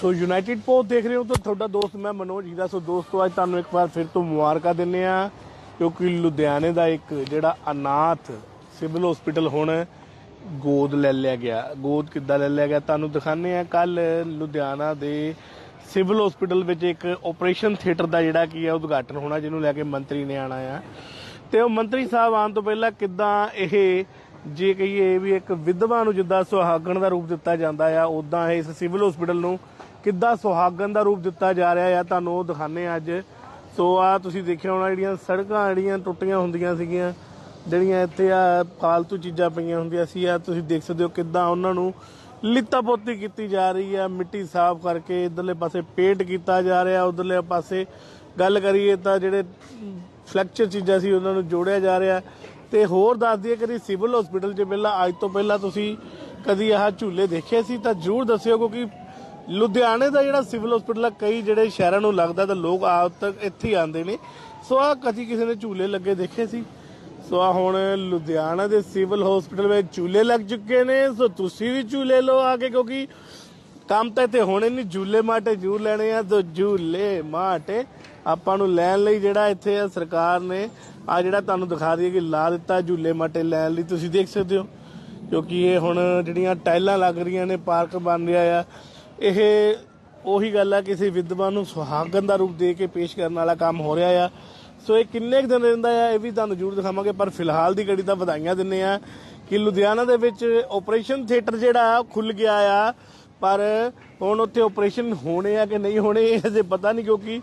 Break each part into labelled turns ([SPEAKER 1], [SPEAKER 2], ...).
[SPEAKER 1] ਸੋ United post ਦੇਖ ਰਹੇ ਹੋ ਤਾਂ ਤੁਹਾਡਾ ਦੋਸਤ ਮੈਂ ਮਨੋਜ ਹੀਰਾ। ਸੋ ਦੋਸਤੋ, ਅੱਜ ਤੁਹਾਨੂੰ ਇੱਕ ਵਾਰ ਫਿਰ ਤੋਂ ਮੁਬਾਰਕਾਂ ਦਿੰਨੇ ਆ ਕਿਉਂਕਿ ਲੁਧਿਆਣੇ ਦਾ ਇੱਕ ਜਿਹੜਾ ਅਨਾਥ ਸਿਵਲ ਹਸਪੀਟਲ ਹੁਣ ਗੋਦ ਲੈ ਲਿਆ ਗਿਆ। ਗੋਦ ਕਿੱਦਾਂ ਲੈ ਲਿਆ ਗਿਆ ਤੁਹਾਨੂੰ ਦਿਖਾਣੇ ਆ ਕੱਲ ਲੁਧਿਆਣਾ ਦੇ ਸਿਵਲ ਹਸਪੀਟਲ ਵਿੱਚ ਇੱਕ ਆਪਰੇਸ਼ਨ ਥੀਏਟਰ ਦਾ ਜਿਹੜਾ ਕੀ ਹੈ ਉਦਘਾਟਨ ਹੋਣਾ, ਜਿਹਨੂੰ ਲੈ ਕੇ ਮੰਤਰੀ ਨੇ ਆਣਾ ਆ। ਤੇ ਉਹ ਮੰਤਰੀ ਸਾਹਿਬ ਆਉਣ ਤੋਂ ਪਹਿਲਾਂ ਕਿੱਦਾਂ ਇਹ, ਜੇ ਕਹੀਏ ਵੀ ਇੱਕ ਵਿਧਵਾ ਨੂੰ ਜਿੱਦਾਂ ਸੁਹਾਗਣ ਦਾ ਰੂਪ ਦਿੱਤਾ ਜਾਂਦਾ ਆ ਉਦਾਂ ਇਸ ਸਿਵਲ ਹਸਪੀਟਲ ਨੂੰ ਕਿੱਦਾਂ ਸੁਹਾਗਣ ਦਾ ਰੂਪ ਦਿੱਤਾ ਜਾ ਰਿਹਾ ਆ, ਤੁਹਾਨੂੰ ਉਹ ਦਿਖਾਣੇ ਅੱਜ। ਸੋ ਆ ਤੁਸੀਂ ਦੇਖਿਆ ਹੋਣਾ, ਜਿਹੜੀਆਂ ਸੜਕਾਂ ਜਿਹੜੀਆਂ ਟੁੱਟੀਆਂ ਹੁੰਦੀਆਂ ਸੀਗੀਆਂ, ਜਿਹੜੀਆਂ ਇੱਥੇ ਆ ਫਾਲਤੂ ਚੀਜ਼ਾਂ ਪਈਆਂ ਹੁੰਦੀਆਂ ਸੀ ਆ ਤੁਸੀਂ ਦੇਖ ਸਕਦੇ ਹੋ ਕਿੱਦਾਂ ਉਹਨਾਂ ਨੂੰ ਲਿੱਤਾ ਪੋਤੀ ਕੀਤੀ ਜਾ ਰਹੀ ਆ, ਮਿੱਟੀ ਸਾਫ਼ ਕਰਕੇ ਇਧਰਲੇ ਪਾਸੇ ਪੇਂਟ ਕੀਤਾ ਜਾ ਰਿਹਾ, ਉਧਰਲੇ ਪਾਸੇ ਗੱਲ ਕਰੀਏ ਤਾਂ ਜਿਹੜੇ ਫਲੈਕਚਰ ਚੀਜ਼ਾਂ ਸੀ ਉਹਨਾਂ ਨੂੰ ਜੋੜਿਆ ਜਾ ਰਿਹਾ। ਤੇ ਹੋਰ ਦੱਸ ਦਈਏ ਕਿ ਸਿਵਲ ਹਸਪੀਟਲ 'ਚ ਪਹਿਲਾਂ, ਅੱਜ ਤੋਂ ਪਹਿਲਾਂ ਤੁਸੀਂ ਕਦੀ ਆਹ ਝੂਲੇ ਦੇਖੇ ਸੀ? ਤਾਂ ਜਰੂਰ ਦੱਸਿਓ ਕਿਉਂਕਿ ਲੁਧਿਆਣੇ ਦਾ ਜਿਹੜਾ ਸਿਵਲ ਹਸਪੀਟਲ ਆ, ਕਈ ਜਿਹੜੇ ਸ਼ਹਿਰਾਂ ਨੂੰ ਲੱਗਦਾ ਤਾਂ ਲੋਕ ਆਪ ਤੱਕ ਇੱਥੇ ਹੀ ਆਉਂਦੇ ਨੇ। ਸੋ ਆ ਕਦੀ ਕਿਸੇ ਨੇ ਝੂਲੇ ਲੱਗੇ ਦੇਖੇ ਸੀ? ਸੋ ਆ ਹੁਣ ਲੁਧਿਆਣਾ ਦੇ ਸਿਵਲ ਹਸਪੀਟਲ ਵਿੱਚ ਝੂਲੇ ਲੱਗ ਚੁੱਕੇ ਨੇ। ਸੋ ਤੁਸੀਂ ਵੀ ਝੂਲੇ ਲਓ ਆ ਕੇ, ਕਿਉਂਕਿ ਕੰਮ ਤਾਂ ਇੱਥੇ ਹੋਣੇ ਨਹੀਂ। ਝੂਲੇ ਮਾਟੇ ਜ਼ਰੂਰ ਲੈਣੇ ਆ। ਤਾਂ ਝੂਲੇ ਮਾਟੇ ਆਪਾਂ ਨੂੰ ਲੈਣ ਲਈ ਜਿਹੜਾ ਇੱਥੇ ਆ ਸਰਕਾਰ ਨੇ ਆ ਜਿਹੜਾ ਤੁਹਾਨੂੰ ਦਿਖਾ ਦਈਏ ਕਿ ਲਾ ਦਿੱਤਾ ਝੂਲੇ ਮਾਟੇ ਲੈਣ ਲਈ। ਤੁਸੀਂ ਦੇਖ ਸਕਦੇ ਹੋ, ਕਿਉਂਕਿ ਇਹ ਹੁਣ ਜਿਹੜੀਆਂ ਟਾਈਲਾਂ ਲੱਗ ਰਹੀਆਂ ਨੇ, ਪਾਰਕ ਬਣ ਰਿਹਾ ਆ। ਇਹ ਉਹੀ ਗੱਲ ਆ ਕਿਸੇ ਵਿਦਵਾਨ ਨੂੰ ਸੁਹਾਗਣ ਦਾ ਰੂਪ ਦੇ ਕੇ ਪੇਸ਼ ਕਰਨ ਵਾਲਾ ਕੰਮ ਹੋ ਰਿਹਾ ਆ। ਸੋ ਇਹ ਕਿੰਨੇ ਕੁ ਦਿਨ ਰਹਿੰਦਾ ਆ ਇਹ ਵੀ ਤੁਹਾਨੂੰ ਜ਼ਰੂਰ ਦਿਖਾਵਾਂਗੇ ਪਰ ਫਿਲਹਾਲ ਦੀ ਘੜੀ ਤਾਂ ਵਧਾਈਆਂ ਦਿੰਨੇ ਆ ਕਿ ਲੁਧਿਆਣਾ ਦੇ ਵਿੱਚ ਆਪਰੇਸ਼ਨ ਥੀਏਟਰ ਜਿਹੜਾ ਖੁੱਲ ਗਿਆ ਆ। ਪਰ ਹੁਣ ਉੱਥੇ ਆਪਰੇਸ਼ਨ ਹੋਣੇ ਆ ਕਿ ਨਹੀਂ ਹੋਣੇ ਇਹ ਅਜੇ ਪਤਾ ਨਹੀਂ ਕਿਉਂਕਿ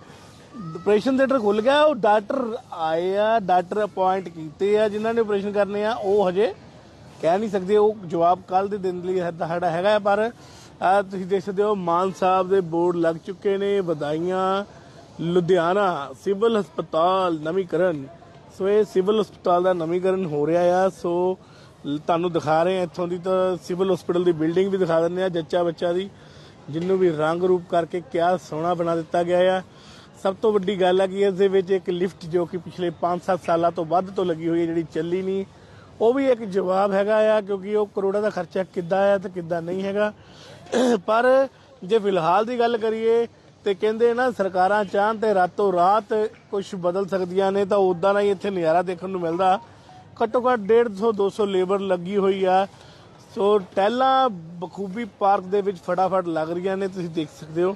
[SPEAKER 1] ਆਪਰੇਸ਼ਨ ਥੀਏਟਰ ਖੁੱਲ ਗਿਆ ਉਹ ਡਾਕਟਰ ਆਏ ਆ ਡਾਕਟਰ ਅਪਾਇੰਟ ਕੀਤੇ ਆ ਜਿਨ੍ਹਾਂ ਨੇ ਆਪਰੇਸ਼ਨ ਕਰਨੇ ਆ ਉਹ ਹਜੇ ਕਹਿ ਨਹੀਂ ਸਕਦੇ ਉਹ ਜਵਾਬ ਕੱਲ ਦੇ ਦਿਨ ਲਈ ਸਾਡਾ ਹੈਗਾ ਹੈ, ਪਰ ਆ ਤੁਸੀਂ ਦੇਖ ਸਕਦੇ ਹੋ, ਮਾਨ ਸਾਹਿਬ ਦੇ ਬੋਰਡ ਲੱਗ ਚੁੱਕੇ ਨੇ, ਵਧਾਈਆਂ। ਲੁਧਿਆਣਾ ਸਿਵਲ ਹਸਪਤਾਲ ਨਵੀਕਰਨ। ਸੋ ਇਹ ਸਿਵਲ ਹਸਪਤਾਲ ਦਾ ਨਵੀਕਰਨ ਹੋ ਰਿਹਾ ਆ। ਸੋ ਤੁਹਾਨੂੰ ਦਿਖਾ ਰਹੇ ਆ ਇੱਥੋਂ ਦੀ ਤਾਂ ਸਿਵਲ ਹਸਪੀਟਲ ਦੀ ਬਿਲਡਿੰਗ ਵੀ ਦਿਖਾ ਦਿੰਦੇ ਆ ਜੱਚਾ ਬੱਚਾ ਦੀ ਜਿਹਨੂੰ ਵੀ ਰੰਗ ਰੂਪ ਕਰਕੇ ਕਿਆ ਸੋਹਣਾ ਬਣਾ ਦਿੱਤਾ ਗਿਆ ਆ। ਸਭ ਤੋਂ ਵੱਡੀ ਗੱਲ ਹੈ ਕਿ ਇਸ ਦੇ ਵਿੱਚ ਇੱਕ ਲਿਫਟ ਜੋ ਕਿ ਪਿਛਲੇ 5-7 ਸਾਲਾਂ ਤੋਂ ਵੱਧ ਤੋਂ ਲੱਗੀ ਹੋਈ ਹੈ, ਜਿਹੜੀ ਚੱਲੀ ਨਹੀਂ। ਉਹ ਵੀ ਇੱਕ ਜਵਾਬ ਹੈਗਾ ਆ, ਕਿਉਂਕਿ ਉਹ ਕਰੋੜਾਂ ਦਾ ਖਰਚਾ ਕਿੱਦਾਂ ਆ ਤੇ ਕਿੱਦਾਂ ਨਹੀਂ ਹੈਗਾ। ਪਰ ਜੇ ਫਿਲਹਾਲ ਦੀ ਗੱਲ ਕਰੀਏ ਤੇ ਕਹਿੰਦੇ ਨਾ, ਸਰਕਾਰਾਂ ਚਾਹਣ ਤੇ ਰਾਤੋਂ ਰਾਤ ਕੁਝ ਬਦਲ ਸਕਦੀਆਂ ਨੇ, ਤਾਂ ਉਦਾਂ ਦਾ ਹੀ ਇੱਥੇ ਨਜ਼ਾਰਾ ਦੇਖਣ ਨੂੰ ਮਿਲਦਾ। ਘੱਟੋ ਘੱਟ 150 200 ਲੇਬਰ ਲੱਗੀ ਹੋਈ ਆ। ਸੋ ਟੈਲਾਂ ਬਖੂਬੀ ਪਾਰਕ ਦੇ ਵਿੱਚ ਫਟਾਫਟ ਲੱਗ ਰਹੀਆਂ ਨੇ, ਤੁਸੀਂ ਦੇਖ ਸਕਦੇ ਹੋ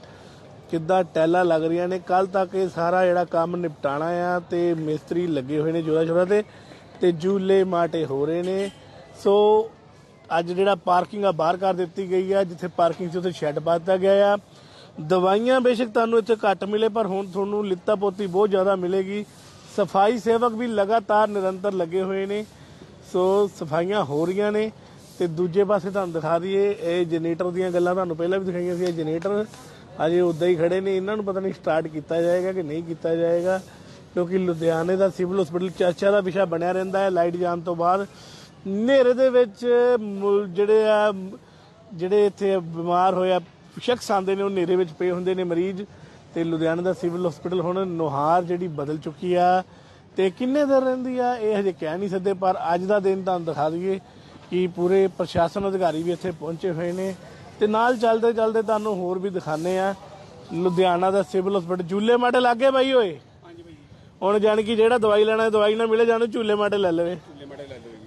[SPEAKER 1] ਕਿੱਦਾਂ ਟੈਲਾਂ ਲੱਗ ਰਹੀਆਂ ਨੇ। ਕੱਲ ਤੱਕ ਇਹ ਸਾਰਾ ਜਿਹੜਾ ਕੰਮ ਨਿਪਟਾਣਾ ਆ ਤੇ ਮਿਸਤਰੀ ਲੱਗੇ ਹੋਏ ਨੇ ਜੋਰਾ ਸ਼ੋਰਾ ਤੇ। ਤੇ ਝੂਲੇ ਮਾਟੇ ਹੋ ਰਹੇ ਨੇ। ਸੋ ਅੱਜ ਜਿਹੜਾ ਪਾਰਕਿੰਗ ਆ ਬਾਹਰ ਕਰ ਦਿੱਤੀ ਗਈ ਆ, ਜਿੱਥੇ ਪਾਰਕਿੰਗ ਸੀ ਉੱਥੇ ਸ਼ੈੱਡ ਪਾ ਦਿੱਤਾ ਗਿਆ ਆ। ਦਵਾਈਆਂ ਬੇਸ਼ੱਕ ਤੁਹਾਨੂੰ ਇੱਥੇ ਘੱਟ ਮਿਲੇ, ਪਰ ਹੁਣ ਤੁਹਾਨੂੰ ਲਿੱਤਾ ਪੋਤੀ ਬਹੁਤ ਜ਼ਿਆਦਾ ਮਿਲੇਗੀ। ਸਫ਼ਾਈ ਸੇਵਕ ਵੀ ਲਗਾਤਾਰ ਨਿਰੰਤਰ ਲੱਗੇ ਹੋਏ ਨੇ। ਸੋ ਸਫਾਈਆਂ ਹੋ ਰਹੀਆਂ ਨੇ। ਤੇ ਦੂਜੇ ਪਾਸੇ ਤੁਹਾਨੂੰ ਦਿਖਾ ਦਈਏ, ਇਹ ਜਨਰੇਟਰ ਦੀਆਂ ਗੱਲਾਂ ਤੁਹਾਨੂੰ ਪਹਿਲਾਂ ਵੀ ਦਿਖਾਈਆਂ ਸੀ, ਇਹ ਜਨਰੇਟਰ। ਅਜੇ ਉਦਾਂ ਹੀ ਖੜੇ ਨੇ। ਇਹਨਾਂ ਨੂੰ ਪਤਾ ਨਹੀਂ ਸਟਾਰਟ ਕੀਤਾ ਜਾਏਗਾ ਕਿ ਨਹੀਂ ਕੀਤਾ ਜਾਏਗਾ। ਕਿਉਂਕਿ ਲੁਧਿਆਣੇ ਦਾ ਸਿਵਲ ਹਸਪੀਟਲ ਚਰਚਾ ਦਾ ਵਿਸ਼ਾ ਬਣਿਆ ਰਹਿੰਦਾ ਹੈ। ਲਾਈਟ ਜਾਣ ਤੋਂ ਬਾਅਦ ਹਨੇਰੇ ਦੇ ਵਿੱਚ ਜਿਹੜੇ ਆ, ਜਿਹੜੇ ਇੱਥੇ ਬਿਮਾਰ ਹੋਇਆ ਸ਼ਖਸ ਆਉਂਦੇ ਨੇ, ਉਹ ਹਨੇਰੇ ਵਿੱਚ ਪਏ ਹੁੰਦੇ ਨੇ ਮਰੀਜ਼। ਤੇ ਲੁਧਿਆਣੇ ਦਾ ਸਿਵਲ ਹਸਪੀਟਲ ਹੁਣ ਨੁਹਾਰ ਜਿਹੜੀ ਬਦਲ ਚੁੱਕੀ ਆ ਤੇ ਕਿੰਨੇ ਦਿਨ ਰਹਿੰਦੀ ਆ, ਇਹ ਹਜੇ ਕਹਿ ਨਹੀਂ ਸਕਦੇ, ਪਰ ਅੱਜ ਦਾ ਦਿਨ ਤੁਹਾਨੂੰ ਦਿਖਾ ਦਈਏ ਕਿ ਪੂਰੇ ਪ੍ਰਸ਼ਾਸਨ ਅਧਿਕਾਰੀ ਵੀ ਇੱਥੇ ਪਹੁੰਚੇ ਹੋਏ ਨੇ। ਤੇ ਨਾਲ ਚੱਲਦੇ ਚੱਲਦੇ ਤੁਹਾਨੂੰ ਹੋਰ ਵੀ ਦਿਖਾਣੇ ਆ। ਲੁਧਿਆਣਾ ਦਾ ਸਿਵਲ ਹਸਪੀਟਲ ਝੂਲੇ ਮਾਟੇ ਲਾਗੇ ਬਾਈ ਓਏ। ਹੁਣ ਜਾਣ ਕਿ ਜਿਹੜਾ ਦਵਾਈ ਲੈਣਾ ਦਵਾਈ ਨਾ ਮਿਲੇ ਜਾਨੂੰ ਝੂਲੇ ਮਾਟੇ ਲੈ ਲਵੇ।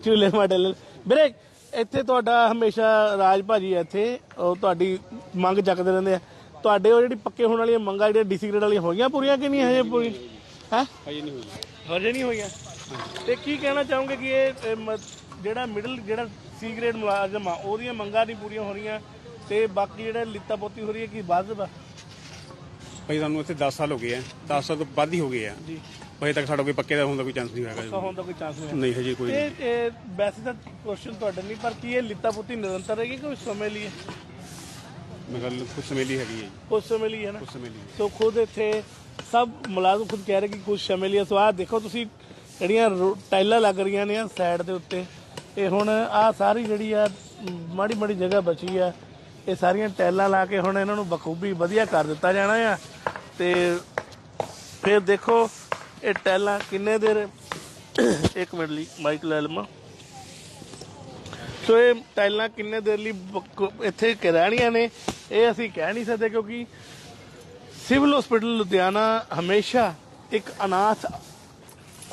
[SPEAKER 1] ਝੂਲੇ ਮਾਟੇ ਲੈ ਵੀਰੇ ਇੱਥੇ ਤੁਹਾਡਾ ਹਮੇਸ਼ਾ ਰਾਜ ਭਾਜੀ ਹੈ ਇੱਥੇ। ਉਹ ਤੁਹਾਡੀ ਮੰਗ ਚੱਕਦੇ ਰਹਿੰਦੇ ਆ। ਤੁਹਾਡੇ ਉਹ ਜਿਹੜੀ ਪੱਕੇ ਹੋਣ ਵਾਲੀਆਂ ਮੰਗਾਂ ਜਿਹੜੀਆਂ ਡੀਸੀ ਗ੍ਰੇਡ ਵਾਲੀਆਂ ਹੋਈਆਂ ਪੂਰੀਆਂ ਕਿ ਨਹੀਂ ਹਜੇ ਪੂਰੀ? ਹੈ?
[SPEAKER 2] ਹਜੇ ਨਹੀਂ ਹੋਈ
[SPEAKER 1] ਹਜੇ ਨਹੀਂ ਹੋਈਆਂ। ਤੇ ਕੀ ਕਹਿਣਾ ਚਾਹੋਗੇ ਕਿ ਇਹ ਜਿਹੜਾ ਮਿਡਲ ਜਿਹੜਾ ਸੀ ਗ੍ਰੇਡ ਮੁਲਾਜ਼ਮ ਆ ਉਹਦੀਆਂ ਮੰਗਾਂ ਨਹੀਂ ਪੂਰੀਆਂ ਹੋ ਰਹੀਆਂ ਤੇ ਬਾਕੀ ਜਿਹੜਾ ਲਿੱਤਾ ਪੋਤੀ ਹੋ ਰਹੀ ਹੈ ਕੀ ਵੱਧ ਵਾ
[SPEAKER 2] ਭਾਈ ਸਾਨੂੰ ਇੱਥੇ 10 ਸਾਲ ਹੋ ਗਏ ਆ। 10 ਸਾਲ ਤੋਂ ਵੱਧ ਹੀ ਹੋ ਗਏ ਆ।
[SPEAKER 1] ਜੀ।
[SPEAKER 2] ਹਜੇ ਤੱਕ ਸਾਡਾ ਕੋਈ ਪੱਕੇ ਦਾ ਹੋਣ ਦਾ ਕੋਈ ਚਾਂਸ ਨਹੀਂ ਹੈਗਾ
[SPEAKER 1] ਤਾਂ ਹੋਣ ਦਾ ਕੋਈ ਚਾਂਸ ਨਹੀਂ
[SPEAKER 2] ਨਹੀਂ ਹਜੇ ਕੋਈ ਨਹੀਂ।
[SPEAKER 1] ਇਹ ਇਹ ਵੈਸੇ ਤਾਂ ਕੁਐਸਚਨ ਤੁਹਾਡਾ ਨਹੀਂ ਪਰ ਕੀ ਇਹ ਲਿੱਤਾ ਪੋਤੀ ਨਿਰੰਤਰ ਰਹੇਗੀ ਕਿ ਕੁਝ ਸਮੇਂ ਲਈ ਹੈ?
[SPEAKER 2] ਮੈਂ ਗੱਲ ਕੁਝ ਸਮੇਂ ਲਈ ਹੈਗੀ ਹੈ ਜੀ।
[SPEAKER 1] ਕੁਝ ਸਮੇਂ ਲਈ ਹੈ ਨਾ?
[SPEAKER 2] ਕੁਝ ਸਮੇਂ ਲਈ
[SPEAKER 1] ਸੋ ਖੁਦ ਇੱਥੇ ਸਭ ਮੁਲਾਜ਼ਮ ਖੁਦ ਕਹਿ ਰਹੇ ਕਿ ਕੁਝ ਸਮੇਂ ਲਈ ਹੈ। ਸੋ ਆਹ ਦੇਖੋ ਤੁਸੀਂ ਜਿਹੜੀਆਂ ਰੋ- ਟਾਈਲਾਂ ਲੱਗ ਰਹੀਆਂ ਨੇ ਸਾਈਡ ਦੇ ਉੱਤੇ ਇਹ ਹੁਣ ਆ ਸਾਰੀ ਜਿਹੜੀ ਆ ਮਾੜੀ ਮਾੜੀ ਜਗ੍ਹਾ ਬਚੀ ਆ। ਇਹ ਸਾਰੀਆਂ ਟਾਈਲਾਂ ਲਾ ਕੇ ਹੁਣ ਇਹਨਾਂ ਨੂੰ ਬਖੂਬੀ ਵਧੀਆ ਕਰ ਦਿੱਤਾ ਜਾਣਾ ਆ। ਤੇ ਫਿਰ ਦੇਖੋ ਇਹ ਟਾਈਲਾਂ ਕਿੰਨੇ ਦੇਰ ਇੱਕ ਮਿੰਟ ਲਈ ਮਾਈਕ ਲੈ ਲਵਾਂ। ਸੋ ਇਹ ਟਾਈਲਾਂ ਕਿੰਨੇ ਦੇਰ ਲਈ ਇੱਥੇ ਰਹਿਣੀਆਂ ਨੇ? ਇਹ ਅਸੀਂ ਕਹਿ ਨਹੀਂ ਸਕਦੇ ਕਿਉਂਕਿ ਸਿਵਲ ਹਸਪੀਟਲ ਲੁਧਿਆਣਾ ਹਮੇਸ਼ਾ ਇੱਕ ਅਨਾਥ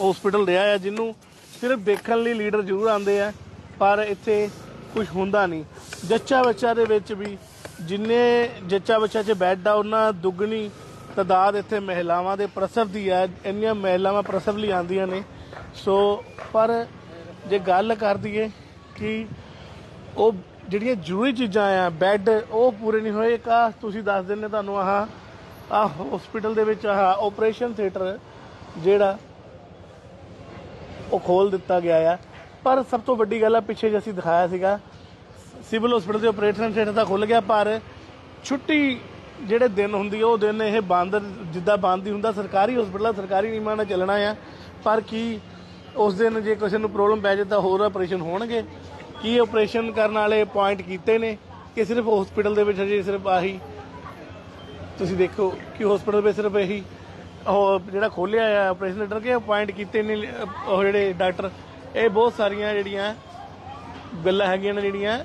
[SPEAKER 1] ਹਸਪੀਟਲ ਰਿਹਾ ਹੈ, ਜਿਹਨੂੰ ਸਿਰਫ ਦੇਖਣ ਲਈ ਲੀਡਰ ਜ਼ਰੂਰ ਆਉਂਦੇ ਆ, ਪਰ ਇੱਥੇ ਕੁਝ ਹੁੰਦਾ ਨਹੀਂ। ਜੱਚਾ ਬੱਚਾ ਦੇ ਵਿੱਚ ਵੀ ਜਿੰਨੇ ਜੱਚਾ ਬੱਚਾ 'ਚ ਬੈੱਡ ਆ, ਉਹਨਾਂ ਦੁੱਗਣੀ ਤਾਦਾਦ ਇੱਥੇ ਮਹਿਲਾਵਾਂ ਦੇ ਪ੍ਰਸਵ ਦੀ ਆ ਇੰਨੀਆਂ ਮਹਿਲਾਵਾਂ ਪ੍ਰਸਵ ਲਈ ਆਉਂਦੀਆਂ ਨੇ। ਸੋ, ਪਰ ਜੇ ਗੱਲ ਕਰ ਦਈਏ ਕਿ ਉਹ ਜਿਹੜੀਆਂ ਜ਼ਰੂਰੀ ਚੀਜ਼ਾਂ ਆ, ਬੈੱਡ, ਉਹ ਪੂਰੇ ਨਹੀਂ ਹੋਏ। ਇੱਕ ਆਹ ਤੁਸੀਂ ਦੱਸ ਦਿੰਦੇ ਤੁਹਾਨੂੰ ਆਹ ਆਹ ਹਸਪੀਟਲ ਦੇ ਵਿੱਚ ਆਹ ਆਪਰੇਸ਼ਨ ਥੀਏਟਰ ਜਿਹੜਾ ਉਹ ਖੋਲ ਦਿੱਤਾ ਗਿਆ ਆ। ਪਰ ਸਭ ਤੋਂ ਵੱਡੀ ਗੱਲ ਆ, ਪਿੱਛੇ ਜੇ ਅਸੀਂ ਦਿਖਾਇਆ ਸੀਗਾ, ਸਿਵਲ ਹਸਪੀਟਲ ਦੇ ਆਪਰੇਸ਼ਨ ਥੀਏਟਰ ਤਾਂ ਖੁੱਲ ਗਿਆ, ਪਰ ਛੁੱਟੀ ਜਿਹੜੇ ਦਿਨ ਹੁੰਦੀ ਉਹ ਦਿਨ ਇਹ ਬੰਦ, ਜਿੱਦਾਂ ਬੰਦ ਹੀ ਹੁੰਦਾ, ਸਰਕਾਰੀ ਹਸਪੀਟਲ ਸਰਕਾਰੀ ਨਿਯਮਾਂ ਨਾਲ ਚੱਲਣਾ ਆ। ਪਰ ਕੀ ਉਸ ਦਿਨ ਜੇ ਕਿਸੇ ਨੂੰ ਪ੍ਰੋਬਲਮ ਪੈ ਜਾਏ ਤਾਂ ਹੋਰ ਆਪਰੇਸ਼ਨ ਹੋਣਗੇ? ਕੀ ਆਪਰੇਸ਼ਨ ਕਰਨ ਵਾਲੇ ਪੁਆਇੰਟ ਕੀਤੇ ਨੇ? ਕਿ ਸਿਰਫ ਹਸਪੀਟਲ ਦੇ ਵਿੱਚ ਹਜੇ ਸਿਰਫ ਆਹੀ? ਤੁਸੀਂ ਦੇਖੋ ਕਿ ਹਸਪੀਟਲ ਵਿੱਚ ਸਿਰਫ ਇਹੀ ਉਹ ਜਿਹੜਾ ਖੋਲਿਆ ਆ ਆਪਰੇਸ਼ਨ ਥੀਏਟਰ ਕੇ ਪੁਆਇੰਟ ਕੀਤੇ ਨੇ, ਉਹ ਜਿਹੜੇ ਡਾਕਟਰ ਇਹ ਬਹੁਤ ਸਾਰੀਆਂ ਜਿਹੜੀਆਂ ਗੱਲਾਂ ਹੈਗੀਆਂ ਨੇ ਜਿਹੜੀਆਂ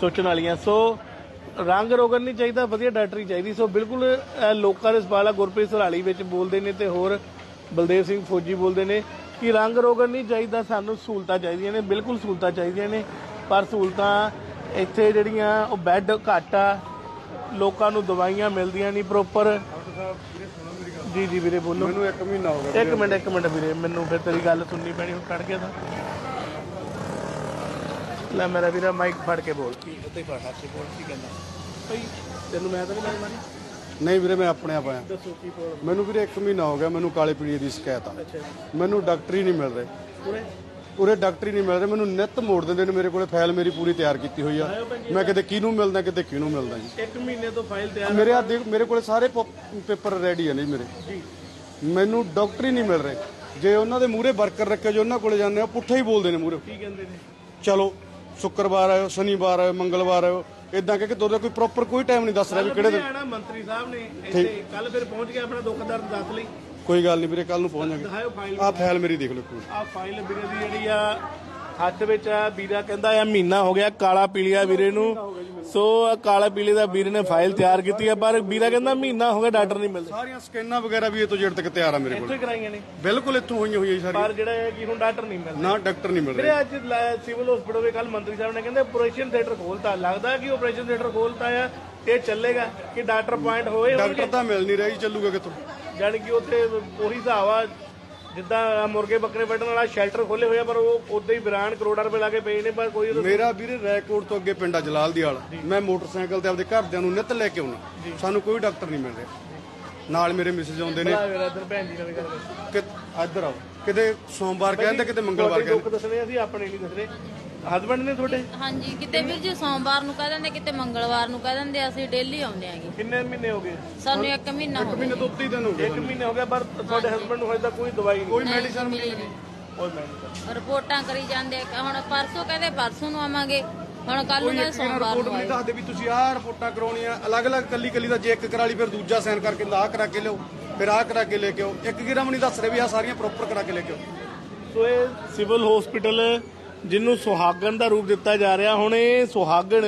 [SPEAKER 1] ਸੋਚਣ ਵਾਲੀਆਂ। ਸੋ ਰੰਗ ਰੋਗਨ ਨਹੀਂ ਚਾਹੀਦਾ ਵਧੀਆ ਡਾਕਟਰੀ ਚਾਹੀਦੀ। ਸੋ ਬਿਲਕੁਲ ਅਹ, ਲੋਕਾਂ ਦੇ ਸਵਾਲ ਆ ਗੁਰਪ੍ਰੀਤ ਸਰਾਲੀ ਵਿੱਚ ਬੋਲਦੇ ਨੇ ਤੇ ਹੋਰ ਬਲਦੇਵ ਸਿੰਘ ਫੌਜੀ ਬੋਲਦੇ ਨੇ ਕਿ ਰੰਗ ਰੋਗਨ ਨਹੀਂ ਚਾਹੀਦਾ ਸਾਨੂੰ ਸਹੂਲਤਾਂ ਚਾਹੀਦੀਆਂ ਨੇ। ਬਿਲਕੁਲ ਸਹੂਲਤਾਂ ਚਾਹੀਦੀਆਂ ਨੇ ਪਰ ਸਹੂਲਤਾਂ ਇੱਥੇ ਜਿਹੜੀਆਂ ਉਹ ਬੈੱਡ ਘੱਟ ਆ ਲੋਕਾਂ ਨੂੰ ਦਵਾਈਆਂ ਮਿਲਦੀਆਂ ਨਹੀਂ ਪ੍ਰੋਪਰ ਜੀ ਜੀ ਵੀਰੇ ਬੋਲੋ।
[SPEAKER 2] ਮੈਨੂੰ 1 ਮਹੀਨਾ ਹੋ ਗਿਆ
[SPEAKER 1] ਇੱਕ ਮਿੰਟ ਇੱਕ ਮਿੰਟ ਵੀਰੇ ਮੈਨੂੰ ਫਿਰ ਤੇਰੀ ਗੱਲ ਸੁਣਨੀ ਪੈਣੀ ਹੁਣ ਕੱਢ ਗਿਆ ਤਾਂ। ਲੈ ਮੇਰਾ ਵੀਰਾ ਮਾਈਕ ਫੜ ਕੇ ਬੋਲ। ਕੀ ਉੱਤੇ ਫੜ 'ਚ ਬੋਲ ਕੀ ਕਹਿੰਦਾ? ਭਈ ਤੈਨੂੰ ਮੈਂ ਤਾਂ ਨਹੀਂ ਮਾਰੀ ਮਾਰੀ।
[SPEAKER 2] ਨਹੀਂ ਵੀਰੇ ਮੈਂ ਆਪਣੇ ਆਪ ਆਇਆ।
[SPEAKER 1] ਦੱਸੋ ਕੀ
[SPEAKER 2] ਮੈਨੂੰ ਵੀਰੇ 1 ਮਹੀਨਾ ਹੋ ਗਿਆ ਮੈਨੂੰ ਕਾਲੇ ਪੀਲੀਏ ਦੀ ਸ਼ਿਕਾਇਤ ਆ।
[SPEAKER 1] ਅੱਛਾ
[SPEAKER 2] ਮੈਨੂੰ ਡਾਕਟਰ ਹੀ ਨਹੀਂ ਮਿਲ ਰਹੇ।
[SPEAKER 1] ਪੂਰੇ
[SPEAKER 2] ਉਰੇ ਡਾਕਟਰ ਹੀ ਨਹੀਂ ਮਿਲ ਰਹੇ। ਮੈਨੂੰ ਨਿੱਤ ਮੋੜ ਦਿੰਦੇ ਨੇ ਮੇਰੇ ਕੋਲੇ ਫਾਈਲ ਮੇਰੀ ਪੂਰੀ ਤਿਆਰ ਕੀਤੀ ਹੋਈ ਆ। ਮੈਂ ਕਿਤੇ ਕਿਹਨੂੰ ਮਿਲਦਾ ਕਿਤੇ ਕਿਹਨੂੰ ਮਿਲਦਾ ਜੀ।
[SPEAKER 1] ਇੱਕ ਮਹੀਨੇ ਤੋਂ ਫਾਈਲ ਤਿਆਰ
[SPEAKER 2] ਮੇਰੇ ਆ। ਦੇਖ ਮੇਰੇ ਕੋਲੇ ਸਾਰੇ ਪ- ਪੇਪਰ ਰੈਡੀ ਆ ਨਹੀਂ ਮੇਰੇ।
[SPEAKER 1] ਜੀ।
[SPEAKER 2] ਮੈਨੂੰ ਡਾਕਟਰ ਹੀ ਨਹੀਂ ਮਿਲ ਰਹੇ। ਜੇ ਉਹਨਾਂ ਦੇ ਮੂਹਰੇ ਵਰਕਰ ਰੱਖੇ ਜੋ ਉਹਨਾਂ ਕੋਲੇ ਜਾਂਦੇ ਆ ਪੁੱਠਾ ਹੀ ਬੋਲਦੇ ਨੇ ਮੂਹਰੇ।
[SPEAKER 1] ਕੀ ਕਹਿੰਦੇ ਨੇ?
[SPEAKER 2] ਚਲੋ ਸ਼ੁੱਕਰਵਾਰ ਆਇਓ ਸ਼ਨੀਵਾਰ ਆਇਓ ਮੰਗਲਵਾਰ ਆਇਓ ਇਦਾਂ ਕਿ ਤੁਹਾਡਾ ਕੋਈ ਪ੍ਰੋਪਰ ਕੋਈ ਟਾਈਮ ਨਹੀਂ ਦੱਸ ਰਿਹਾ ਵੀ ਕਿਹੜੇ ਦਿਨ।
[SPEAKER 1] ਆਣਾ ਮੰਤਰੀ ਸਾਹਿਬ ਨੇ ਇੱਥੇ ਕੱਲ ਫਿਰ ਪਹੁੰਚ ਗਿਆ ਆਪਣਾ ਦੁੱਖ ਦਰਦ ਦੱਸ ਲਈ।
[SPEAKER 2] ਕੋਈ ਗੱਲ ਨਹੀਂ ਵੀਰੇ ਕੱਲ ਨੂੰ ਪਹੁੰਚ ਜਾਾਂਗੇ।
[SPEAKER 1] ਦਿਖਾਓ ਫਾਈਲ
[SPEAKER 2] ਆਹ ਫਾਈਲ ਮੇਰੀ ਦੇਖ ਲਓ ਮਿੰਟ।
[SPEAKER 1] ਆ ਫਾਈਲ ਵੀਰੇ ਦੀ ਜਿਹੜੀ ਆ ਹੱਥ ਵਿੱਚ ਆ ਵੀਰਾ ਕਹਿੰਦਾ ਆ ਮਹੀਨਾ ਹੋ ਗਿਆ ਕਾਲਾ ਪੀਲੀਆ ਵੀਰੇ ਨੂੰ। ਸੋ ਕਾਲਾ ਪੀਲੇ ਦਾ ਵੀਰੇ ਨੇ ਫਾਈਲ ਤਿਆਰ ਕੀਤੀ ਆ ਪਰ ਵੀਰਾ ਕਹਿੰਦਾ ਮਹੀਨਾ ਹੋ ਗਿਆ ਡਾਕਟਰ ਨਹੀਂ ਮਿਲਦੇ।
[SPEAKER 2] ਸਾਰੀਆਂ ਸਕੈਨਾਂ ਵਗੈਰਾ ਵੀ ਇਹ ਤੋਂ ਜੇੜ ਤੱਕ ਤਿਆਰ ਆ ਮੇਰੇ ਕੋਲ।
[SPEAKER 1] ਇੱਥੇ ਕਰਾਈਆਂ ਨੇ।
[SPEAKER 2] ਬਿਲਕੁਲ ਇੱਥੋਂ ਹੋਈਆਂ ਹੋਈਆਂ ਜੀ ਸਾਰੀਆਂ।
[SPEAKER 1] ਪਰ ਜਿਹੜਾ ਹੈ ਕਿ ਹੁਣ ਡਾਕਟਰ ਨਹੀਂ ਮਿਲਦੇ।
[SPEAKER 2] ਨਾ ਡਾਕਟਰ ਨਹੀਂ ਮਿਲ ਰਹੇ
[SPEAKER 1] ਵੀਰੇ ਅੱਜ ਸਿਵਲ ਹਸਪੀਟਲ ਦੇ ਕੱਲ ਮੰਤਰੀ ਸਾਹਿਬ ਨੇ ਕਹਿੰਦੇ ਆਪਰੇਸ਼ਨ ਥੀਏਟਰ ਖੋਲਤਾ। ਲੱਗਦਾ ਕਿ ਆਪਰੇਸ਼ਨ ਥੀਏਟਰ ਖੋਲਤਾ ਆ ਇਹ ਚੱਲੇਗਾ ਕਿ ਡਾਕਟਰ ਪੁਆਇੰਟ ਹੋਏ
[SPEAKER 2] ਡਾਕਟਰ ਤਾਂ ਮਿਲ ਨਹੀਂ ਰਿਹਾ ਜੀ ਚੱਲੂਗਾ ਕਿੱਥੋਂ?
[SPEAKER 1] ਜਾਣੀ ਕਿ ਉੱਥੇ ਉਹੀ ਹਿਸਾਬ ਆ ਜਿੱਦਾਂ ਮੁਰਗੇ ਬੱਕਰੇ ਵੱਢਣ ਵਾਲਾ ਸ਼ੈਲਟਰ ਖੋਲੇ ਹੋਏ ਆ ਪਰ ਉਹ ਉਦਾਂ ਹੀ ਬਿਰਾਨ ਕਰੋੜਾਂ ਰੁਪਏ ਲਾ ਕੇ ਪਏ ਨੇ ਪਰ ਕੋਈ
[SPEAKER 2] ਮੇਰਾ ਵੀਰੇ ਰੈਕੋਰਡ ਤੋਂ ਅੱਗੇ ਪਿੰਡਾ ਜਲਾਲ ਦੀ ਵਾਲਾ ਮੈਂ ਮੋਟਰਸਾਈਕਲ ਤੇ ਆਪਦੇ ਘਰਦਿਆਂ ਨੂੰ ਨਿੱਤ ਲੈ ਕੇ ਆਉਣਾ ਸਾਨੂੰ ਕੋਈ ਡਾਕਟਰ ਨਹੀਂ ਮਿਲ ਰਿਹਾ ਨਾਲ ਮੇਰੇ ਮਿਸਿਸ ਆਉਂਦੇ ਨੇ।
[SPEAKER 1] ਇੱਧਰ
[SPEAKER 2] ਆਓ। ਕਿਤੇ ਸੋਮਵਾਰ ਕਹਿੰਦੇ ਕਿਤੇ ਮੰਗਲਵਾਰ ਕਹਿੰਦੇ
[SPEAKER 1] ਦੁੱਖ ਦੱਸਣੇ ਅਸੀਂ ਆਪਣੇ ਨਹੀਂ ਦੱਸਣੇ। ਹਸਬੰਡ ਨੇ ਤੁਹਾਡੇ?
[SPEAKER 3] ਹਾਂਜੀ ਕਿਤੇ ਵੀਰ ਜੀ ਸੋਮਵਾਰ ਨੂੰ ਕਹਿ ਦਿੰਦੇ ਕਿਤੇ ਮੰਗਲਵਾਰ ਨੂੰ ਕਹਿ ਦਿੰਦੇ ਅਸੀਂ ਡੇਲੀ ਆਉਂਦੇ ਆਂਗੇ
[SPEAKER 1] ਕਿੰਨੇ ਮਹੀਨੇ ਹੋ ਗਏ?
[SPEAKER 3] ਸਾਨੂੰ ਇੱਕ ਮਹੀਨਾ ਹੋ ਗਿਆ
[SPEAKER 2] ਮਹੀਨੇ ਤੋਂ ਉੱਤੇ ਹੀ ਦਿਨ ਹੋ ਗਏ
[SPEAKER 1] ਇੱਕ ਮਹੀਨੇ ਹੋ ਗਿਆ ਪਰ ਤੁਹਾਡੇ ਹਸਬੰਡ ਨੂੰ ਹਜੇ ਤੱਕ ਕੋਈ ਦਵਾਈ ਨਹੀਂ।
[SPEAKER 2] ਕੋਈ ਮੈਡੀਸਨ
[SPEAKER 3] ਮਿਲੀ ਨਹੀਂ
[SPEAKER 1] ਕੋਈ ਮੈਡੀਸਨ
[SPEAKER 3] ਰਿਪੋਰਟਾਂ ਕਰੀ ਜਾਂਦੇ ਆ। ਹੁਣ ਪਰਸੋਂ ਕਹਿੰਦੇ ਪਰਸੋਂ ਨੂੰ ਆਵਾਂਗੇ ਹੁਣ ਕੱਲ ਨੂੰ ਕਹਿੰਦੇ ਸੋਮਵਾਰ
[SPEAKER 2] ਰਿਪੋਰਟ
[SPEAKER 3] ਨੂੰ
[SPEAKER 2] ਨਹੀਂ
[SPEAKER 3] ਆਏ।
[SPEAKER 2] ਦੱਸਦੇ ਵੀ ਤੁਸੀਂ ਆਹ ਰਿਪੋਰਟਾਂ ਕਰਾਉਣੀਆਂ ਅਲੱਗ-ਅਲੱਗ ਕੱਲੀ ਕੱਲੀ ਦਾ ਜੇ ਇੱਕ ਕਰਾ ਲਈ ਫਿਰ ਦੂਜਾ ਸਾਈਨ ਕਰਕੇ ਆਹ ਕਰਾ ਕੇ ਲਿਓ ਫਿਰ ਆਹ ਕਰਾ ਕੇ ਲੈ ਕੇ ਆਓ। ਇੱਕ ਗਿਰਾ ਵੀ ਨਹੀਂ ਦੱਸ ਰਹੇ ਵੀ ਆਹ ਸਾਰੀਆਂ ਪ੍ਰੋਪਰ ਕਰਾ ਕੇ ਲੈ ਕੇ ਆਓ।
[SPEAKER 1] ਸੋ ਇਹ ਸਿਵਲ ਹਸਪੀਟਲ ਜਿਹਨੂੰ ਸੁਹਾਗਣ ਦਾ ਰੂਪ ਦਿੱਤਾ ਜਾ ਰਿਹਾ। ਹੁਣ ਇਹ ਸੁਹਾਗਣ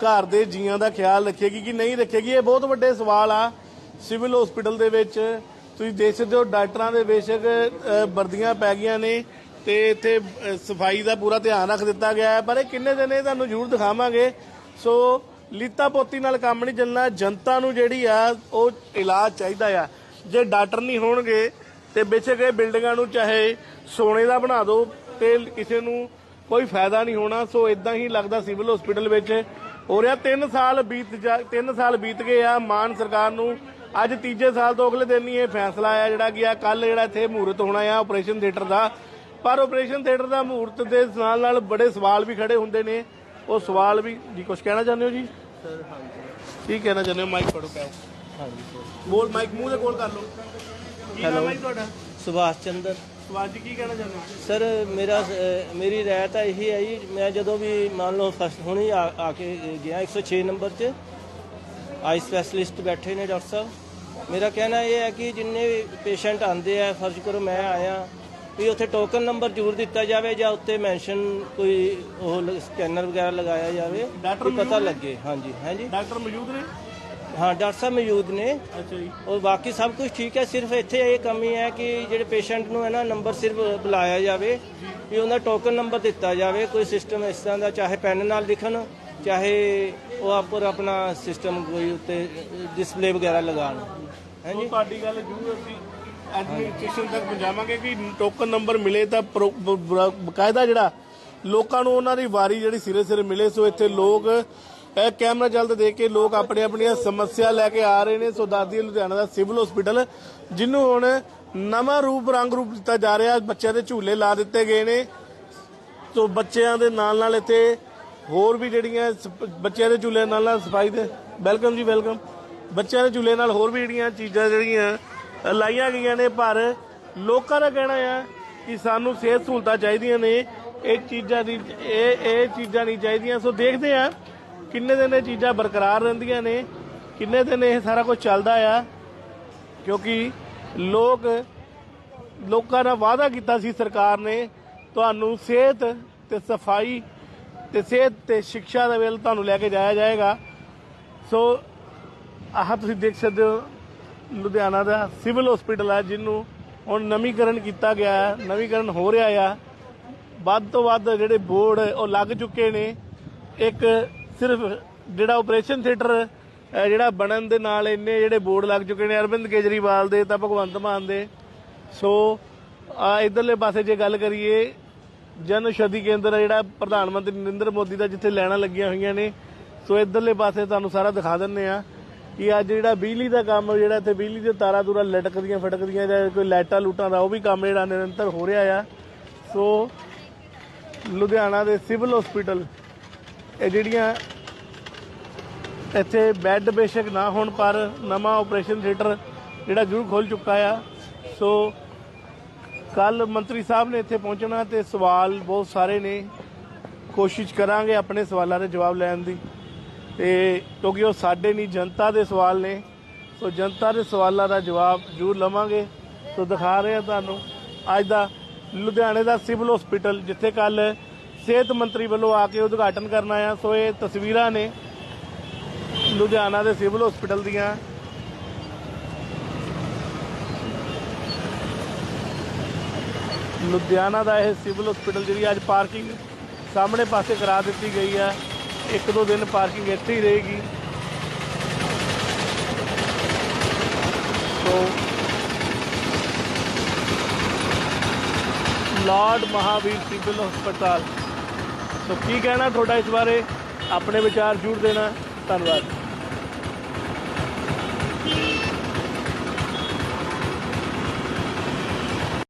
[SPEAKER 1] ਘਰ ਦੇ ਜੀਆਂ ਦਾ ਖਿਆਲ ਰੱਖੇਗੀ ਕਿ ਨਹੀਂ ਰੱਖੇਗੀ? ਇਹ ਬਹੁਤ ਵੱਡੇ ਸਵਾਲ ਆ। ਸਿਵਲ ਹਸਪੀਟਲ ਦੇ ਵਿੱਚ ਤੁਸੀਂ ਦੇਖ ਸਕਦੇ ਹੋ, ਡਾਕਟਰਾਂ ਦੇ ਬੇਸ਼ੱਕ ਵਰਦੀਆਂ ਪੈ ਗਈਆਂ ਨੇ ਤੇ ਇੱਥੇ ਸਫ਼ਾਈ ਦਾ ਪੂਰਾ ਧਿਆਨ ਰੱਖ ਦਿੱਤਾ ਗਿਆ ਹੈ। ਪਰ ਇਹ ਕਿੰਨੇ ਦਿਨ ਇਹ ਤੁਹਾਨੂੰ ਜ਼ਰੂਰ ਦਿਖਾਵਾਂਗੇ। ਸੋ ਲੀਤਾ ਪੋਤੀ ਨਾਲ ਕੰਮ ਨਹੀਂ ਚੱਲਣਾ, ਜਨਤਾ ਨੂੰ ਜਿਹੜੀ ਆ, ਉਹ ਇਲਾਜ ਚਾਹੀਦਾ ਆ। ਜੇ ਡਾਕਟਰ ਨਹੀਂ ਹੋਣਗੇ ਤੇ ਬੇਸ਼ੱਕ ਇਹ ਬਿਲਡਿੰਗਾਂ ਨੂੰ ਚਾਹੇ ਸੋਨੇ ਦਾ ਬਣਾ ਦਿਓ ਤੇ ਕਿਸੇ ਨੂੰ ਕੋਈ ਫਾਇਦਾ ਨਹੀਂ ਹੋਣਾ ਸੋ ਇਦਾਂ ਹੀ ਲੱਗਦਾ ਸਿਵਲ ਹਸਪੀਟਲ ਵਿੱਚ। ਹੋ ਰਿਹਾ 3 ਸਾਲ ਬੀਤ 3 ਸਾਲ ਬੀਤ ਗਏ ਆ ਮਾਨ ਸਰਕਾਰ ਨੂੰ ਅੱਜ ਤੀਜੇ ਸਾਲ ਤੋਂ ਅਗਲੇ ਦਿਨ ਹੀ ਇਹ ਫੈਸਲਾ ਆਇਆ ਜਿਹੜਾ ਕਿ ਆ ਕੱਲ ਜਿਹੜਾ ਇੱਥੇ ਮਹੂਰਤ ਹੋਣਾ ਆ ਆਪਰੇਸ਼ਨ ਥੀਏਟਰ ਦਾ। ਪਰ ਆਪਰੇਸ਼ਨ ਥੀਏਟਰ ਦਾ ਮਹੂਰਤ ਦੇ ਨਾਲ ਨਾਲ ਬੜੇ ਸਵਾਲ ਵੀ ਖੜੇ ਹੁੰਦੇ ਨੇ। ਉਹ ਸਵਾਲ ਵੀ ਜੀ ਕੁਝ ਕਹਿਣਾ ਚਾਹੁੰਦੇ ਹੋ ਜੀ? ਸਰ ਹਾਂਜੀ ਕੀ ਕਹਿਣਾ ਚਾਹੁੰਦੇ ਹੋ? ਮਾਈਕ ਫੜੋ ਕਹੋ
[SPEAKER 4] ਹਾਂਜੀ ਸਰ।
[SPEAKER 1] ਬੋਲ ਮਾਈਕ ਮੂੰਹ ਦੇ ਕੋਲ ਕਰ ਲਓ। ਕੀ ਨਾਮ ਹੈ ਤੁਹਾਡਾ?
[SPEAKER 4] ਸੁਭਾਸ਼ ਚੰਦਰ।
[SPEAKER 1] ਸਵਾਲ ਜੀ ਕੀ ਕਹਿਣਾ ਚਾਹੁੰਦੇ ਹੋ?
[SPEAKER 4] ਸਰ ਮੇਰਾ ਮੇਰੀ ਰਾਇ ਤਾਂ ਇਹੀ ਹੈ ਜੀ। ਮੈਂ ਜਦੋਂ ਵੀ ਮੰਨ ਲਓ ਫਸਟ ਹੁਣੀ ਆ ਆ ਕੇ ਗਿਆ 106 ਨੰਬਰ 'ਚ। ਆਈ ਸਪੈਸ਼ਲਿਸਟ ਬੈਠੇ ਨੇ ਡਾਕਟਰ ਸਾਹਿਬ। ਮੇਰਾ ਕਹਿਣਾ ਇਹ ਹੈ ਕਿ ਜਿੰਨੇ ਪੇਸ਼ੈਂਟ ਆਉਂਦੇ ਆ ਫਰਜ਼ ਕਰੋ ਮੈਂ ਆਇਆ ਵੀ ਉੱਥੇ ਟੋਕਨ ਨੰਬਰ ਜ਼ਰੂਰ ਦਿੱਤਾ ਜਾਵੇ ਜਾਂ ਉੱਤੇ ਮੈਂਸ਼ਨ ਕੋਈ ਉਹ ਸਕੈਨਰ ਵਗੈਰਾ ਲਗਾਇਆ ਜਾਵੇ
[SPEAKER 1] ਡਾਕਟਰ
[SPEAKER 4] ਵੀ ਪਤਾ
[SPEAKER 1] ਮੌਜੂਦ?
[SPEAKER 4] ਲੱਗੇ। ਹਾਂਜੀ ਹਾਂਜੀ।
[SPEAKER 1] ਡਾਕਟਰ ਮੌਜੂਦ ਨੇ?
[SPEAKER 4] ਹਾਂ ਡਾਕਟਰ ਸਾਹਿਬ ਮੌਜੂਦ ਨੇ।
[SPEAKER 1] ਅੱਛਾ ਜੀ।
[SPEAKER 4] ਔਰ ਬਾਕੀ ਸਭ ਕੁਝ ਠੀਕ ਹੈ ਸਿਰਫ ਇੱਥੇ ਇਹ ਕਮੀ ਹੈ ਕਿ ਜਿਹੜੇ ਪੇਸ਼ੈਂਟ ਨੂੰ ਹੈ ਨਾ ਨੰਬਰ ਸਿਰਫ ਬੁਲਾਇਆ ਜਾਵੇ ਵੀ ਉਹਦਾ ਟੋਕਨ ਨੰਬਰ ਦਿੱਤਾ ਜਾਵੇ। ਕੋਈ ਸਿਸਟਮ ਇਸ ਤਰ੍ਹਾਂ ਦਾ ਚਾਹੇ ਪੈਨ ਨਾਲ ਲਿਖਣ ਚਾਹੇ ਉਹ ਆਪਰ ਆਪਣਾ ਸਿਸਟਮ ਕੋਈ ਉੱਤੇ ਡਿਸਪਲੇ ਵਗੈਰਾ ਲਗਾਉਣ।
[SPEAKER 1] ਸੋ ਤੁਹਾਡੀ ਗੱਲ ਜ਼ਰੂਰ ਅਸੀਂ ਐਡਮਿਨਿਸਟ੍ਰੇਸ਼ਨ ਤੱਕ ਪਹੁੰਚਾਵਾਂਗੇ ਕਿ ਟੋਕਨ ਨੰਬਰ ਮਿਲੇ ਤਾਂ ਬਕਾਇਦਾ ਜਿਹੜਾ ਲੋਕਾਂ ਨੂੰ ਉਹਨਾਂ ਦੀ ਵਾਰੀ ਜਿਹੜੀ ਸਿਰੇ ਸਿਰੇ ਮਿਲੇ ਸੋ ਇੱਥੇ ਲੋਕ ਇਹ ਕੈਮਰਾ ਜਲਦ ਦੇਖ ਕੇ ਲੋਕ ਆਪਣੀ ਆਪਣੀਆਂ ਸਮੱਸਿਆ ਲੈ ਕੇ ਆ ਰਹੇ ਨੇ ਸੋ ਦਾਦੀ ਲੁਧਿਆਣਾ ਦਾ ਸਿਵਲ ਹਸਪੀਟਲ, ਜਿਹਨੂੰ ਹੁਣ ਨਵਾਂ ਰੂਪ, ਰੰਗ ਰੂਪ ਦਿੱਤਾ ਜਾ ਰਿਹਾ। ਬੱਚਿਆਂ ਦੇ ਝੂਲੇ ਲਾ ਦਿੱਤੇ ਗਏ ਨੇ। ਸੋ ਬੱਚਿਆਂ ਦੇ ਨਾਲ ਨਾਲ ਇੱਥੇ ਹੋਰ ਵੀ ਜਿਹੜੀਆਂ ਬੱਚਿਆਂ ਦੇ ਝੂਲੇ ਨਾਲ ਨਾਲ ਸਫ਼ਾਈ ਦੇ, ਵੈਲਕਮ ਜੀ, ਵੈਲਕਮ। ਬੱਚਿਆਂ ਦੇ ਝੂਲੇ ਨਾਲ ਹੋਰ ਵੀ ਜਿਹੜੀਆਂ ਚੀਜ਼ਾਂ ਜਿਹੜੀਆਂ ਲਾਈਆਂ ਗਈਆਂ ਨੇ, ਪਰ ਲੋਕਾਂ ਦਾ ਕਹਿਣਾ ਹੈ ਕਿ ਸਾਨੂੰ ਸਿਹਤ ਸਹੂਲਤਾਂ ਚਾਹੀਦੀਆਂ ਨੇ। ਇਹ ਚੀਜ਼ਾਂ ਦੀ, ਇਹ ਇਹ ਚੀਜ਼ਾਂ ਨਹੀਂ ਚਾਹੀਦੀਆਂ। ਸੋ ਦੇਖਦੇ ਆ ਕਿੰਨੇ ਦਿਨ ਇਹ ਚੀਜ਼ਾਂ ਬਰਕਰਾਰ ਰਹਿੰਦੀਆਂ ਨੇ? ਕਿੰਨੇ ਦਿਨ ਇਹ ਸਾਰਾ ਕੁਝ ਚੱਲਦਾ ਆ? ਕਿਉਂਕਿ ਲੋਕ, ਲੋਕਾਂ ਨਾਲ ਵਾਅਦਾ ਕੀਤਾ ਸੀ ਸਰਕਾਰ ਨੇ, ਤੁਹਾਨੂੰ ਸਿਹਤ ਤੇ ਸਫ਼ਾਈ ਤੇ ਸਿਹਤ ਤੇ ਸਿੱਖਿਆ ਦੇ ਵੱਲ ਤੁਹਾਨੂੰ ਲੈ ਕੇ ਜਾਇਆ ਜਾਏਗਾ। ਸੋ, ਆਹ ਤੁਸੀਂ ਦੇਖ ਸਕਦੇ ਹੋ, ਲੁਧਿਆਣਾ ਦਾ ਸਿਵਲ ਹਸਪੀਟਲ ਹੈ ਜਿਹਨੂੰ ਹੁਣ ਨਵੀਕਰਨ ਕੀਤਾ ਗਿਆ ਹੈ ਨਵੀਕਰਨ ਹੋ ਰਿਹਾ ਆ। ਵੱਧ ਤੋਂ ਵੱਧ ਜਿਹੜੇ ਬੋਰਡ ਉਹ ਲੱਗ ਚੁੱਕੇ ਨੇ। ਇੱਕ ਸਿਰਫ ਜਿਹੜਾ ਆਪਰੇਸ਼ਨ ਥੀਏਟਰ ਜਿਹੜਾ ਬਣਨ ਦੇ ਨਾਲ ਇੰਨੇ ਜਿਹੜੇ ਬੋਰਡ ਲੱਗ ਚੁੱਕੇ ਨੇ, ਅਰਵਿੰਦ ਕੇਜਰੀਵਾਲ ਦੇ ਤਾਂ ਭਗਵੰਤ ਮਾਨ ਦੇ। ਸੋ ਆ ਇਧਰਲੇ ਪਾਸੇ ਜੇ ਗੱਲ ਕਰੀਏ, ਜਨ ਔਸ਼ਧੀ ਕੇਂਦਰ ਜਿਹੜਾ ਪ੍ਰਧਾਨ ਮੰਤਰੀ ਨਰਿੰਦਰ ਮੋਦੀ ਦਾ, ਜਿੱਥੇ ਲੈਣਾ ਲੱਗੀਆਂ ਹੋਈਆਂ ਨੇ। ਸੋ ਇਧਰਲੇ ਪਾਸੇ ਤੁਹਾਨੂੰ ਸਾਰਾ ਦਿਖਾ ਦਿੰਨੇ ਆ ਕਿ ਅੱਜ ਜਿਹੜਾ ਬਿਜਲੀ ਦਾ ਕੰਮ, ਜਿਹੜਾ ਇੱਥੇ ਬਿਜਲੀ ਦੇ ਤਾਰਾਂ ਤੂਰਾਂ ਲਟਕਦੀਆਂ ਫਟਕਦੀਆਂ, ਜਾਂ ਕੋਈ ਲਾਈਟਾਂ ਲੂਟਾਂ ਦਾ, ਉਹ ਵੀ ਕੰਮ ਜਿਹੜਾ ਨਿਰੰਤਰ ਹੋ ਰਿਹਾ ਆ। ਸੋ ਲੁਧਿਆਣਾ ਦੇ ਸਿਵਲ ਹਸਪੀਟਲ ਇਹ ਜਿਹੜੀਆਂ ਇੱਥੇ ਬੈੱਡ ਬੇਸ਼ੱਕ ਨਾ ਹੋਣ ਪਰ ਨਵਾਂ ਆਪਰੇਸ਼ਨ ਥੀਏਟਰ ਜਿਹੜਾ ਜ਼ਰੂਰ ਖੁੱਲ ਚੁੱਕਾ ਆ। ਸੋ ਕੱਲ ਮੰਤਰੀ ਸਾਹਿਬ ਨੇ ਇੱਥੇ ਪਹੁੰਚਣਾ ਤੇ ਸਵਾਲ ਬਹੁਤ ਸਾਰੇ ਨੇ। ਕੋਸ਼ਿਸ਼ ਕਰਾਂਗੇ ਆਪਣੇ ਸਵਾਲਾਂ ਦੇ ਜਵਾਬ ਲੈਣ ਦੀ। ਤੇ ਕਿਉਂਕਿ ਉਹ ਸਾਡੇ ਨਹੀਂ, ਜਨਤਾ ਦੇ ਸਵਾਲ ਨੇ। ਸੋ ਜਨਤਾ ਦੇ ਸਵਾਲਾਂ ਦਾ ਜਵਾਬ ਜ਼ਰੂਰ ਲਵਾਂਗੇ। ਸੋ ਦਿਖਾ ਰਹੇ ਆ ਤੁਹਾਨੂੰ। ਅੱਜ ਦਾ ਲੁਧਿਆਣੇ ਦਾ ਸਿਵਲ ਹਸਪੀਟਲ, ਜਿੱਥੇ ਕੱਲ ਸਿਹਤ ਮੰਤਰੀ ਵੱਲੋਂ ਆ ਕੇ ਉਦਘਾਟਨ ਕਰਨਾ ਆ ਸੋ ਇਹ ਤਸਵੀਰਾਂ ਨੇ ਲੁਧਿਆਣਾ ਦੇ ਸਿਵਲ ਹਸਪੀਟਲ ਦੀਆਂ। ਲੁਧਿਆਣਾ ਦਾ ਇਹ ਸਿਵਲ ਹਸਪੀਟਲ ਜਿਹੜੀ ਅੱਜ ਪਾਰਕਿੰਗ ਸਾਹਮਣੇ ਪਾਸੇ ਕਰਾ ਦਿੱਤੀ ਗਈ ਹੈ ਇੱਕ ਦੋ ਦਿਨ ਪਾਰਕਿੰਗ ਇੱਥੇ ਹੀ ਰਹੇਗੀ। ਸੋ ਲਾਰਡ ਮਹਾਵੀਰ ਸਿਵਲ ਹਸਪਤਾਲ ਸੋ ਕੀ ਕਹਿਣਾ ਤੁਹਾਡਾ ਇਸ ਬਾਰੇ? ਆਪਣੇ ਵਿਚਾਰ ਜਰੂਰ ਦੇਣਾ। ਧੰਨਵਾਦ।